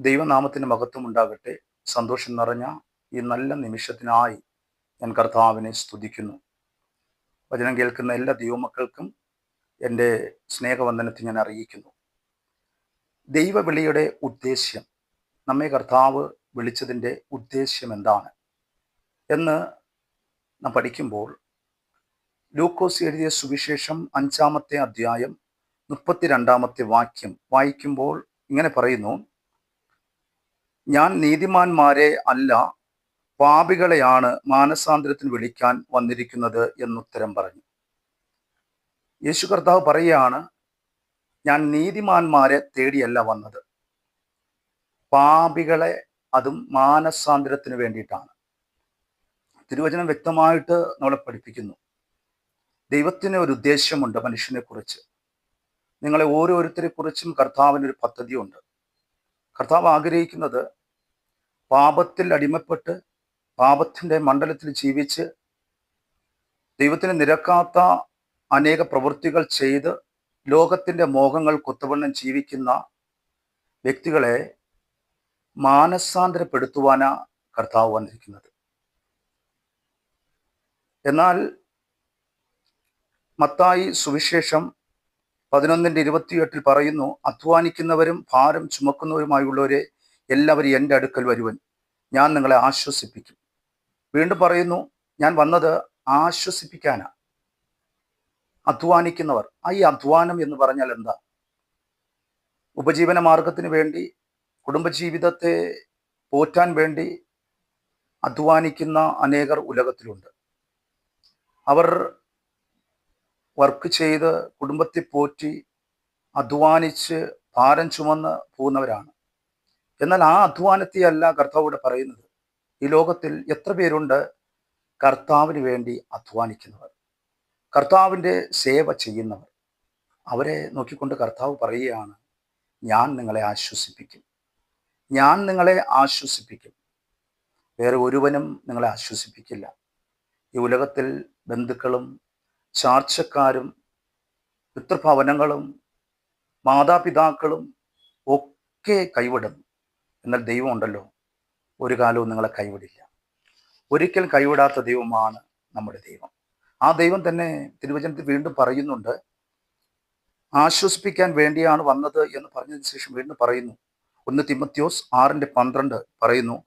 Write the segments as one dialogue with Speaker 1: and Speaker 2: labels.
Speaker 1: ദൈവനാമത്തിന് മഹത്വം ഉണ്ടാകട്ടെ സന്തോഷം നിറഞ്ഞ ഈ നല്ല നിമിഷത്തിനായി ഞാൻ കർത്താവിനെ സ്തുതിക്കുന്നു. വചനം കേൾക്കുന്ന എല്ലാ ദൈവമക്കൾക്കും എന്റെ സ്നേഹവന്ദനത്തെ ഞാൻ അറിയിക്കുന്നു. ദൈവവിളിയുടെ ഉദ്ദേശ്യം നമ്മെ കർത്താവ് വിളിച്ചതിന്റെ ഉദ്ദേശ്യം എന്താണ്? എന്ന് നാം പഠിക്കുമ്പോൾ ലൂക്കോസ് എഴുതിയ സുവിശേഷം അഞ്ചാമത്തെ അധ്യായം മുപ്പത്തിരണ്ടാമത്തെ വാക്യം വായിക്കുമ്പോൾ ഇങ്ങനെ പറയുന്നു ഞാൻ നീതിമാന്മാരെ അല്ല പാപികളെയാണ് മാനസാന്തരത്തിന് വിളിക്കാൻ വന്നിരിക്കുന്നത് എന്നുത്തരം പറഞ്ഞു. യേശു കർത്താവ് പറയുകയാണ് ഞാൻ നീതിമാന്മാരെ തേടിയല്ല വന്നത്. പാപികളെ അതും മാനസാന്തരത്തിന് വേണ്ടിയിട്ടാണ്. തിരുവചനം വ്യക്തമായിട്ട് നമ്മളെ പഠിപ്പിക്കുന്നു. ദൈവത്തിന് ഒരു ഉദ്ദേശ്യമുണ്ട് മനുഷ്യനെ കുറിച്ച് നിങ്ങളെ ഓരോരുത്തരെ കുറിച്ചും കർത്താവിന് ഒരു പദ്ധതിയുണ്ട്. കർത്താവ് ആഗ്രഹിക്കുന്നത് പാപത്തിൽ അടിമപ്പെട്ട് പാപത്തിന്റെ മണ്ഡലത്തിൽ ജീവിച്ച് ദൈവത്തിന് നിരക്കാത്ത അനേക പ്രവൃത്തികൾ ചെയ്ത് ലോകത്തിന്റെ മോഹങ്ങൾ കൊത്തവണ്ണം ജീവിക്കുന്ന വ്യക്തികളെ മാനസാന്തരപ്പെടുത്തുവാനാ കർത്താവ് വന്നിരിക്കുന്നത്. എന്നാൽ മത്തായി സുവിശേഷം പതിനൊന്നിന്റെ ഇരുപത്തിയെട്ടിൽ പറയുന്നു അധ്വാനിക്കുന്നവരും ഭാരം ചുമക്കുന്നവരുമായുള്ളവരെ എല്ലാവരും എന്റെ അടുക്കൽ വരുവൻ. ഞാൻ നിങ്ങളെ ആശ്വസിപ്പിക്കും. വീണ്ടും പറയുന്നു ഞാൻ വന്നത് ആശ്വസിപ്പിക്കാനാ. അധ്വാനിക്കുന്നവർ. ആ ഈ അധ്വാനം എന്ന് പറഞ്ഞാൽ എന്താ? ഉപജീവന മാർഗത്തിന് വേണ്ടി കുടുംബജീവിതത്തെ പോറ്റാൻ വേണ്ടി അധ്വാനിക്കുന്ന അനേകർ ഉലകത്തിലുണ്ട്. അവർ വർക്ക് ചെയ്ത് കുടുംബത്തെ പോറ്റി അധ്വാനിച്ച് ഭാരം ചുമന്ന് പോകുന്നവരാണ്. എന്നാൽ ആ അധ്വാനത്തെയല്ല കർത്താവോട് പറയുന്നത്. ഈ ലോകത്തിൽ എത്ര പേരുണ്ട് കർത്താവിന് വേണ്ടി അധ്വാനിക്കുന്നവർ? കർത്താവിന്റെ സേവ ചെയ്യുന്നവർ. അവരെ നോക്കിക്കൊണ്ട് കർത്താവ് പറയുകയാണ് ഞാൻ നിങ്ങളെ ആശ്വസിപ്പിക്കും. ഞാൻ നിങ്ങളെ ആശ്വസിപ്പിക്കും. വേറെ ഒരുവനും നിങ്ങളെ ആശ്വസിപ്പിക്കില്ല. ഈ ഉലകത്തിൽ ബന്ധുക്കളും ചാർച്ചക്കാരും പിതൃഭവനങ്ങളും മാതാപിതാക്കളും ഒക്കെ കൈവിടും എന്നാൽ ദൈവമുണ്ടല്ലോ ഒരു കാലവും നിങ്ങളെ കൈവിടില്ല. ഒരിക്കൽ കൈവിടാത്ത ദൈവമാണ് നമ്മുടെ ദൈവം. ആ ദൈവം തന്നെ തിരുവചനത്തിൽ വീണ്ടും പറയുന്നുണ്ട് ആശ്വസിപ്പിക്കാൻ വേണ്ടിയാണ് വന്നത് എന്ന് പറഞ്ഞതിന് ശേഷം വീണ്ടും പറയുന്നു. ഒന്ന് തിമത്യോസ് ആറിന്റെ പന്ത്രണ്ട് പറയുന്നു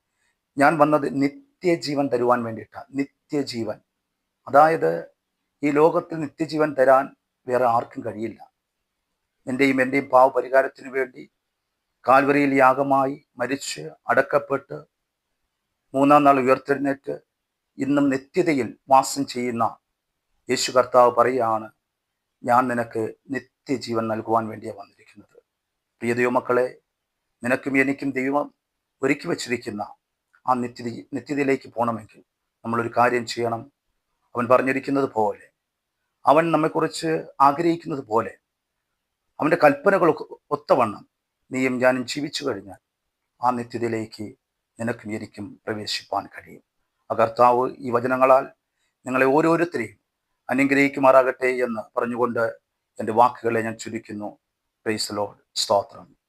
Speaker 1: ഞാൻ വന്നത് നിത്യജീവൻ തരുവാൻ വേണ്ടിയിട്ടാണ്. നിത്യജീവൻ. അതായത് ഈ ലോകത്തിൽ നിത്യജീവൻ തരാൻ വേറെ ആർക്കും കഴിയില്ല. എന്റെയും എന്റെയും പാവപരിഹാരത്തിനു വേണ്ടി കാൽവരിയിൽ യാഗമായി മരിച്ച് അടക്കപ്പെട്ട് മൂന്നാം നാൾ ഉയർത്തെഴുന്നേറ്റ് ഇന്നും നിത്യതയിൽ വാസം ചെയ്യുന്ന യേശു കർത്താവ് പറയുകയാണ് ഞാൻ നിനക്ക് നിത്യജീവൻ നൽകുവാൻ വേണ്ടിയാണ് വന്നിരിക്കുന്നത്. പ്രിയ ദൈവമക്കളെ നിനക്കും എനിക്കും ദൈവം ഒരുക്കി വച്ചിരിക്കുന്ന ആ നിത്യതി നിത്യതയിലേക്ക് പോകണമെങ്കിൽ നമ്മളൊരു കാര്യം ചെയ്യണം. അവൻ പറഞ്ഞിരിക്കുന്നത് പോലെ അവൻ നമ്മെക്കുറിച്ച് ആഗ്രഹിക്കുന്നത് പോലെ അവന്റെ കൽപ്പനകൾ ഒത്തവണ്ണം നീയും ഞാനും ജീവിച്ചു കഴിഞ്ഞാൽ ആ നിത്യതയിലേക്ക് നിനക്കും എനിക്കും പ്രവേശിപ്പാൻ കഴിയും. അകർത്താവ് ഈ വചനങ്ങളാൽ നിങ്ങളെ ഓരോരുത്തരെയും അനുഗ്രഹിക്കുമാറാകട്ടെ എന്ന് പറഞ്ഞുകൊണ്ട് എന്റെ വാക്കുകളെ ഞാൻ ചുരുക്കുന്നു. പ്രൈസ് ലോഡ് സ്തോത്രം.